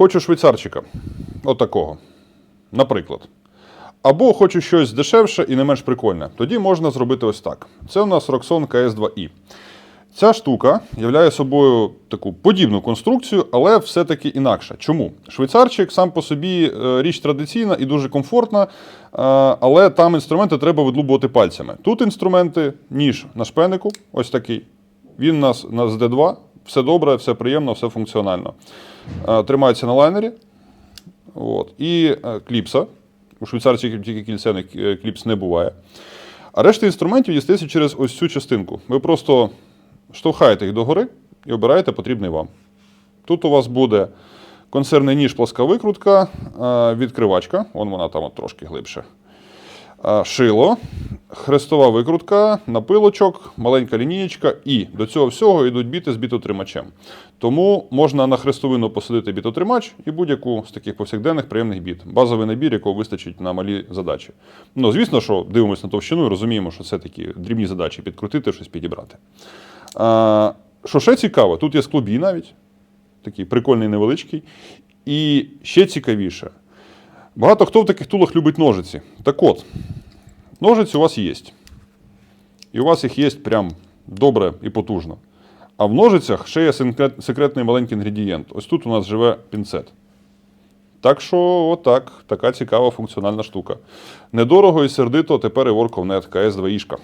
Хочу швейцарчика. Отакого. Наприклад. Або хочу щось дешевше і не менш прикольне. Тоді можна зробити ось так. Це у нас Roxon KS2i. Ця штука являє собою таку подібну конструкцію, але все-таки інакша. Чому? Швейцарчик сам по собі е, річ традиційна і дуже комфортна, е, але там інструменти треба видлубувати пальцями. Тут інструменти, ніж на шпенику, ось такий. Він у нас на з D2, все добре, все приємно, все функціонально. Е, Тримається на лайнері. От. І е, кліпса. У швейцарчиків тільки кільцяних е, кліпс не буває. А решта інструментів дістається через ось цю частинку. Ви просто штовхаєте їх догори і обираєте потрібний вам. Тут у вас буде консервний ніж, плоска викрутка, відкривачка, вон вона там от трошки глибше. Шило, хрестова викрутка, напилочок, маленька лінієчка і до цього всього йдуть біти з бітотримачем. Тому можна на хрестовину посадити бітотримач і будь-яку з таких повсякденних приємних біт. Базовий набір, якого вистачить на малі задачі. Ну, звісно, що дивимося на товщину і розуміємо, що це такі дрібні задачі підкрутити, щось підібрати. А, що ще цікаво, тут є склобій навіть, такий прикольний невеличкий. І ще цікавіше, багато хто в таких тулах любить ножиці. Так от, ножиці у вас є. І у вас їх є прям добре і потужно. А в ножицях ще є секретний маленький інгредієнт. Ось тут у нас живе пінцет. Так що, отак, така цікава функціональна штука. Недорого і сердито тепер і Workov.net KS2 ішка.